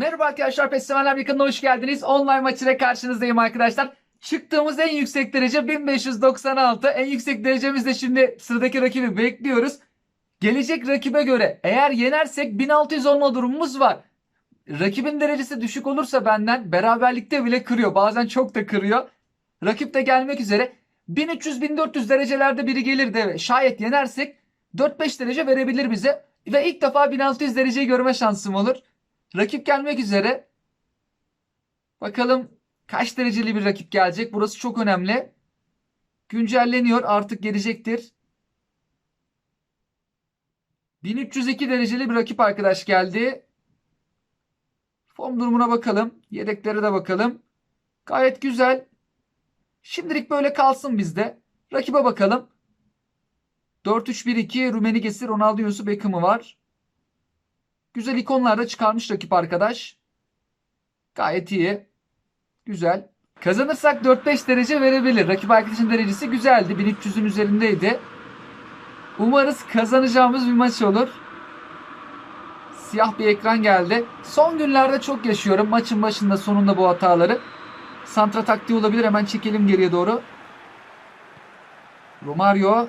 Merhaba arkadaşlar, severler yakında hoş geldiniz. Online maçıyla karşınızdayım arkadaşlar. Çıktığımız en yüksek derece 1596. En yüksek derecemizde şimdi sıradaki rakibi bekliyoruz. Gelecek rakibe göre eğer yenersek 1600 olma durumumuz var. Rakibin derecesi düşük olursa benden beraberlikte bile kırıyor. Bazen çok da kırıyor. Rakip de gelmek üzere. 1300-1400 derecelerde biri gelir de şayet yenersek 4-5 derece verebilir bize. Ve ilk defa 1600 dereceyi görme şansım olur. Rakip gelmek üzere. Bakalım kaç dereceli bir rakip gelecek. Burası çok önemli. Güncelleniyor. Artık gelecektir. 1302 dereceli bir rakip arkadaş geldi. Form durumuna bakalım. Yedeklere de bakalım. Gayet güzel. Şimdilik böyle kalsın bizde. Rakibe bakalım. 4-3-1-2 Rummenigge'si Ronaldinho'su Beckham'ı var. Güzel ikonlar da çıkarmış rakip arkadaş. Gayet iyi. Güzel. Kazanırsak 4-5 derece verebilir. Rakip arkadaşın derecesi güzeldi. 1300'ün üzerindeydi. Umarız kazanacağımız bir maç olur. Siyah bir ekran geldi. Son günlerde çok yaşıyorum. Maçın başında sonunda bu hataları. Santra taktiği olabilir. Hemen çekelim geriye doğru. Romario.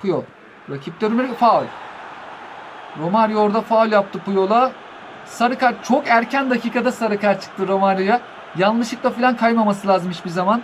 Puyol. Rakipte Romario. Faul. Romario orada faul yaptı Puyol'a. Sarı kart çok erken dakikada sarı kart çıktı Romario'ya. Yanlışlıkla falan kaymaması lazım hiçbir zaman.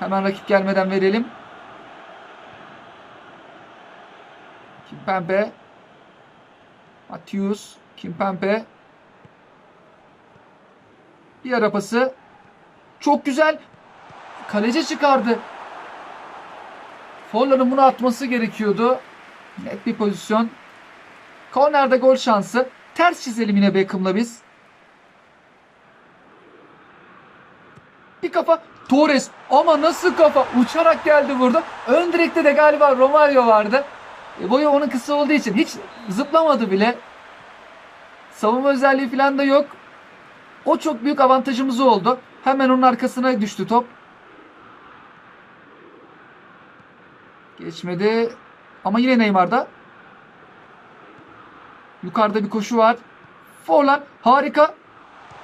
Hemen rakip gelmeden verelim. Kimpembe. Matius. Kimpembe. Bir ara pası. Çok güzel. Kaleci çıkardı. Forlan'ın bunu atması gerekiyordu. Net bir pozisyon. Kornerde gol şansı. Ters çizelim yine Beckham'la biz. Bir kafa. Torres. Ama nasıl kafa? Uçarak geldi burada. Ön direkte de galiba Romario vardı. E, boyu onun kısa olduğu için hiç zıplamadı bile. Savunma özelliği falan da yok. O çok büyük avantajımız oldu. Hemen onun arkasına düştü top. Geçmedi. Ama yine Neymar'da. Yukarıda bir koşu var. Forlan harika.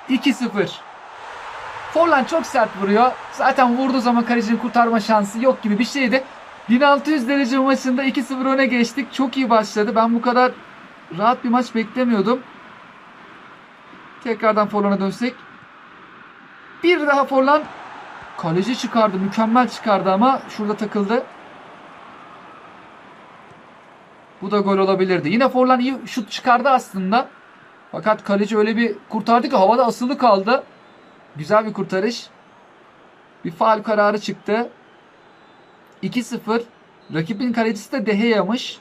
2-0. Forlan çok sert vuruyor. Zaten vurduğu zaman kalecinin kurtarma şansı yok gibi bir şeydi. 1600 derece maçında 2-0 öne geçtik. Çok iyi başladı. Ben bu kadar rahat bir maç beklemiyordum. Tekrardan Forlan'a dönsek. Bir daha Forlan kaleci çıkardı. Mükemmel çıkardı ama şurada takıldı. Bu da gol olabilirdi. Yine Forlan iyi şut çıkardı aslında. Fakat kaleci öyle bir kurtardı ki havada asılı kaldı. Güzel bir kurtarış. Bir faal kararı çıktı. 2-0. Rakibin kalecisi de Deheya'mış.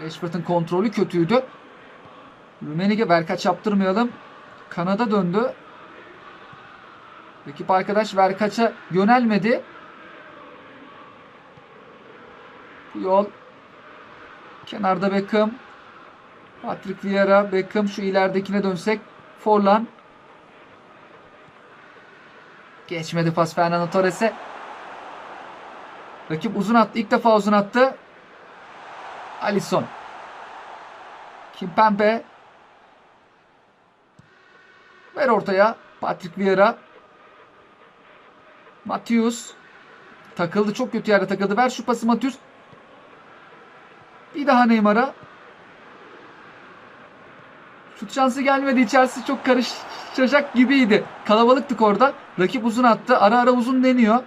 Rashford'un kontrolü kötüydü. Rumenige Verkaç yaptırmayalım. Kanada döndü. Rakip arkadaş Verkaç'a yönelmedi. Bu yol. Kenarda Beckham. Patrick Vieira. Beckham şu ileridekine dönsek. Forlan. Geçmedi pas Fernando Torres'e. Rakip uzun attı. İlk defa uzun attı. Alisson. Kimpembe. Ver ortaya. Patrick Vieira. Matius. Takıldı. Çok kötü yerde takıldı. Ver şu pası Matius. Bir daha Neymar'a. Şut şansı gelmedi. İçerisi çok karışacak gibiydi. Kalabalıktık orada. Rakip uzun attı. Ara ara uzun deniyor.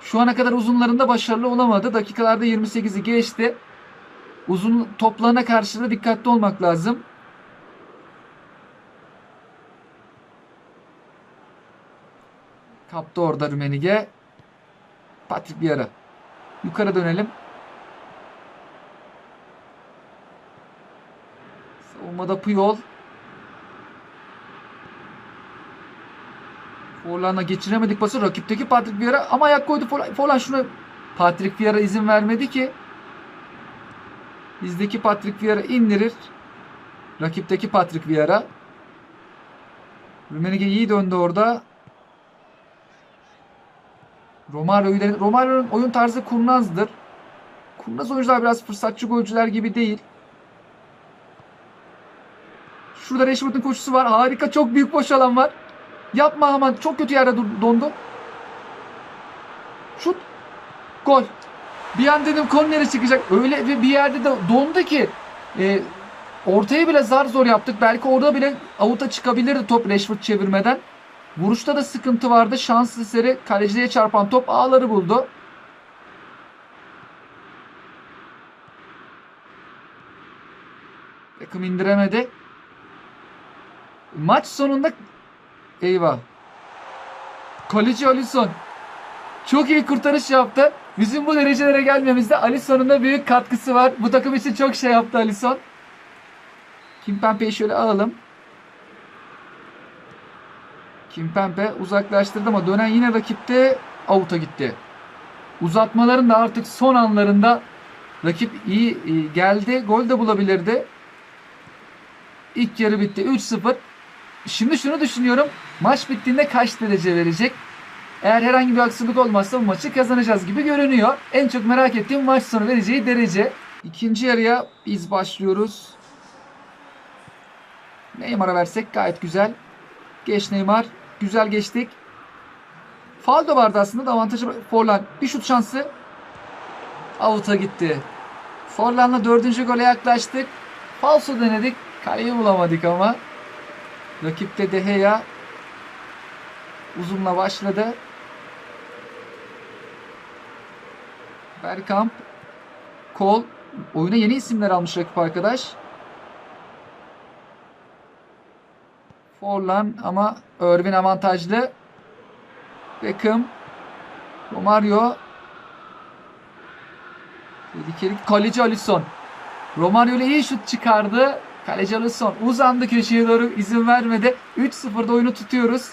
Şu ana kadar uzunlarında başarılı olamadı. Dakikalarda 28'i geçti. Uzun toplarına karşı da dikkatli olmak lazım. Kaptı orada Rümenige. Patrick Vieira. Yukarı dönelim. Savunmada Puyol. Forlan'a geçiremedik pası. Rakipteki Patrick Vieira ama ayak koydu. Forlan, Forlan şuna Patrick Vieira izin vermedi ki. Bizdeki Patrick Vieira indirir. Rakipteki Patrick Vieira. Rumenige iyi döndü orada. Romario'yu Romario'nun oyun tarzı kurnazdır. Kurnaz oyuncular biraz fırsatçı golcüler gibi değil. Şurada Rashford'un koşusu var. Harika. Çok büyük boş alan var. Yapma aman. Çok kötü yerde dondu. Şut. Gol. Bir an dedim kornere çıkacak. Öyle ve bir yerde de dondu ki e, ortaya bile zar zor yaptık. Belki orada bile avuta çıkabilirdi top Rashford çevirmeden. Vuruşta da sıkıntı vardı. Şans eseri kaleciye çarpan top ağları buldu. Beckham indiremedi. Maç sonunda eyvah. Kaleci Alisson çok iyi kurtarış yaptı. Bizim bu derecelere gelmemizde Alisson'un da büyük katkısı var. Bu takım için çok şey yaptı Alisson. Kimpembe'yi şöyle alalım. Kimpembe uzaklaştırdı ama dönen yine rakipte avuta gitti. Uzatmaların da artık son anlarında rakip iyi geldi. Gol de bulabilirdi. İlk yarı bitti. 3-0. Şimdi şunu düşünüyorum. Maç bittiğinde kaç derece verecek? Eğer herhangi bir aksilik olmazsa bu maçı kazanacağız gibi görünüyor. En çok merak ettiğim maç sonu vereceği derece. İkinci yarıya biz başlıyoruz. Neymar'a versek gayet güzel. Geç Neymar. Güzel geçtik. Faul da vardı aslında da avantajı Forlan. Bir şut şansı. Avuta gitti. Forlan'la dördüncü gole yaklaştık. Falso denedik. Kaleyi bulamadık ama. Rakipte De Gea uzunla başladı. Bergkamp Kol oyuna yeni isimler almış rakip arkadaş. Forlan ama Irvin avantajlı. Beckham Romario Tehlikeli kaleci Alisson. Romario ile iyi şut çıkardı. Kaleci Alisson uzandı köşeye doğru izin vermedi. 3-0'da oyunu tutuyoruz.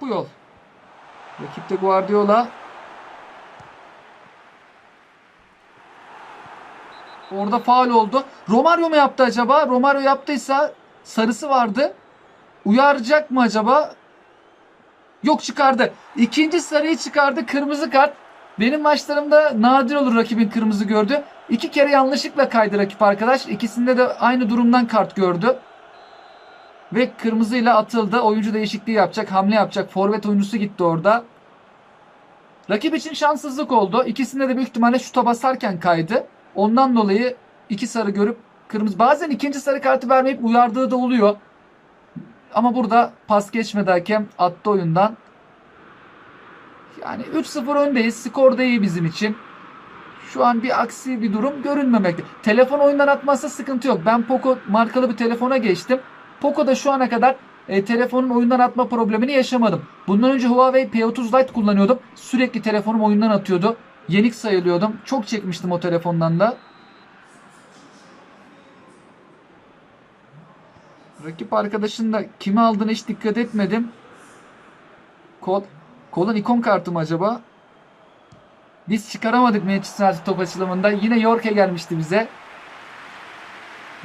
Bu yol. Rakipte Guardiola. Orada faul oldu. Romario mu yaptı acaba? Romario yaptıysa sarısı vardı. Uyaracak mı acaba? Yok çıkardı. İkinci sarıyı çıkardı. Kırmızı kart. Benim maçlarımda nadir olur rakibin kırmızı gördü. İki kere yanlışlıkla kaydı rakip arkadaş. İkisinde de aynı durumdan kart gördü. Ve kırmızıyla atıldı. Oyuncu değişikliği yapacak, hamle yapacak. Forvet oyuncusu gitti orada. Rakip için şanssızlık oldu. İkisinde de büyük ihtimalle şuta basarken kaydı. Ondan dolayı iki sarı görüp kırmızı. Bazen ikinci sarı kartı vermeyip uyardığı da oluyor. Ama burada pas geçmedi hakem. Attı oyundan. Yani 3-0 öndeyiz. Skor da iyi bizim için. Şu an bir aksi bir durum görünmemekte. Telefon oyundan atmazsa sıkıntı yok. Ben Poco markalı bir telefona geçtim. Poco'da şu ana kadar e, telefonun oyundan atma problemini yaşamadım. Bundan önce Huawei P30 Lite kullanıyordum. Sürekli telefonum oyundan atıyordu. Yenik sayılıyordum. Çok çekmiştim o telefondan da. Rakip arkadaşın da kimi aldığına hiç dikkat etmedim. Kol. Kolun ikon kartı mı acaba? Biz çıkaramadık Manchester United top açılımında. Yine York'e gelmişti bize.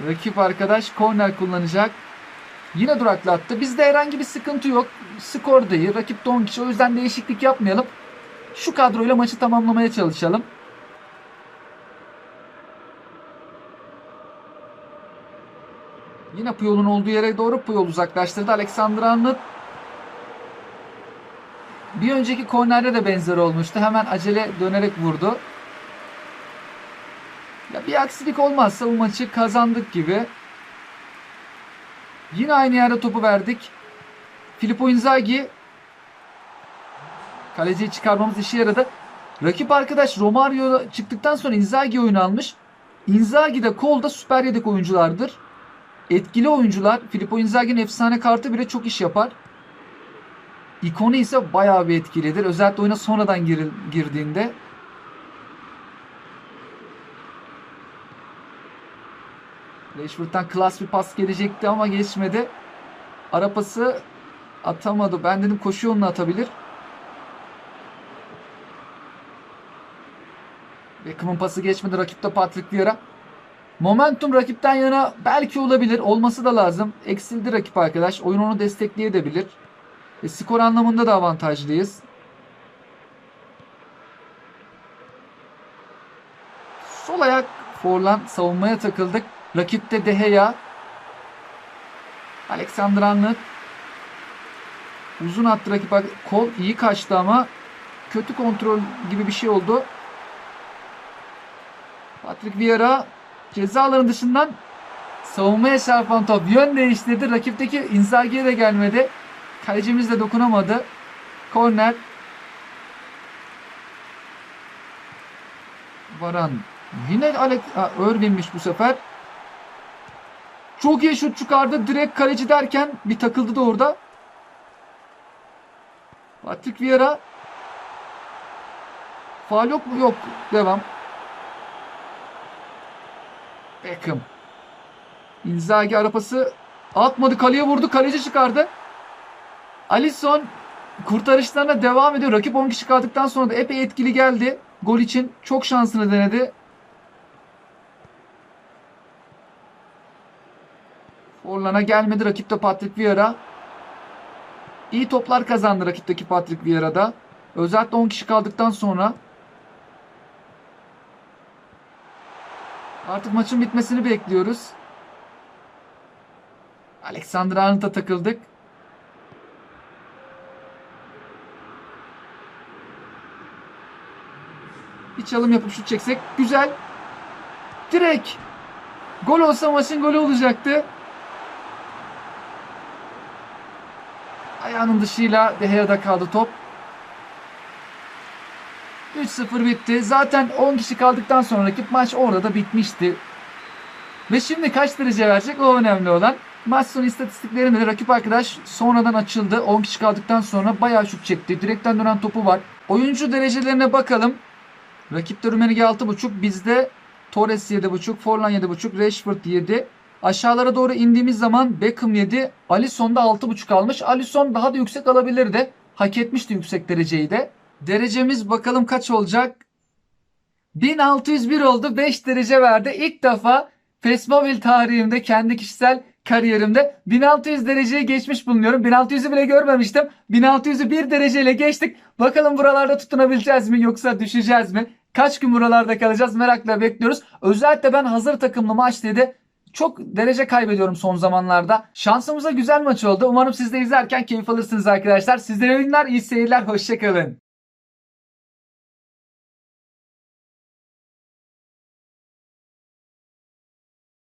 Rakip arkadaş korner kullanacak. Yine duraklattı. Bizde herhangi bir sıkıntı yok. Skor iyi. Rakip de 10 kişi. O yüzden değişiklik yapmayalım. Şu kadroyla maçı tamamlamaya çalışalım. Yine Puyol'un olduğu yere doğru Puyol uzaklaştırdı. Alexander Arnold bir önceki kornerde de benzer olmuştu. Hemen acele dönerek vurdu. Ya bir aksilik olmazsa bu maçı kazandık gibi. Yine aynı yerde topu verdik. Filippo Inzaghi kaleciyi çıkarmamız işe yaradı. Rakip arkadaş Romario çıktıktan sonra Inzaghi oyunu almış. Inzaghi de Kol'da süper yedek oyunculardır. Etkili oyuncular. Filippo Inzaghi'nin efsane kartı bile çok iş yapar. İkonu ise bayağı bir etkilidir. Özellikle oyuna sonradan gir, girdiğinde. Rashford'dan klas bir pas gelecekti ama geçmedi. Ara pası atamadı. Ben dedim koşu yolunu atabilir. Beckham'ın pası geçmedi. Rakipte Patrick Vieira. Momentum rakipten yana belki olabilir. Olması da lazım. Eksildi rakip arkadaş. Oyun onu destekleyebilir. E, skor anlamında da avantajlıyız. Sol ayak Forlan savunmaya takıldık. Rakipte De Gea. Alexander Arnold. Uzun attı rakip. Kol iyi kaçtı ama kötü kontrol gibi bir şey oldu. Patrick Vieira ceza alanı dışından savunmaya çarpan top yön değiştirdi. Rakipteki Inzaghi'ye de gelmedi. Kalecimiz de dokunamadı. Korner. Varan. Yine Alex ha, Irvin'miş bu sefer. Çok iyi şut çıkardı. Direkt kaleci derken bir takıldı da orada. Patrick Vieira. Faal yok mu? Yok. Devam. Beckham. Inzaghi arapası atmadı. Kaleye vurdu. Kaleci çıkardı. Alisson kurtarışlarına devam ediyor. Rakip 10 kişi kaldıktan sonra da epey etkili geldi. Gol için çok şansını denedi. Forlan'a gelmedi. Rakipte Patrick Vieira. İyi toplar kazandı rakipteki Patrick Vieira'da. Özellikle 10 kişi kaldıktan sonra. Artık maçın bitmesini bekliyoruz. Alexander Arnold'a takıldık. Bir çalım yapıp şut çeksek. Güzel. Direkt. Gol olsa maçın golü olacaktı. Ayağının dışıyla De Gea'da kaldı top. 3-0 bitti. Zaten 10 kişi kaldıktan sonra rakip maç orada da bitmişti. Ve şimdi kaç derece verecek o önemli olan. Maç sonu istatistiklerinde de rakip arkadaş sonradan açıldı. 10 kişi kaldıktan sonra bayağı şut çekti. Direkten dönen topu var. Oyuncu derecelerine bakalım. Rakipte Rumenige 6.5. Bizde Torres 7.5. Forlan 7.5. Rashford 7. Aşağılara doğru indiğimiz zaman Beckham 7. Alisson da 6.5 almış. Alisson daha da yüksek alabilirdi. Hak etmişti yüksek dereceyi de. Derecemiz bakalım kaç olacak? 1601 oldu. 5 derece verdi. İlk defa Fesmobil tarihimde kendi kişisel kariyerimde 1600 dereceyi geçmiş bulunuyorum. 1600'ü bile görmemiştim. 1600'ü 1 dereceyle geçtik. Bakalım buralarda tutunabileceğiz mi yoksa düşeceğiz mi? Kaç gün buralarda kalacağız merakla bekliyoruz. Özellikle ben hazır takımlı maç dedi. Çok derece kaybediyorum son zamanlarda. Şansımıza güzel maç oldu. Umarım siz de izlerken keyif alırsınız arkadaşlar. Sizlere oyunlar, iyi seyirler, hoşçakalın.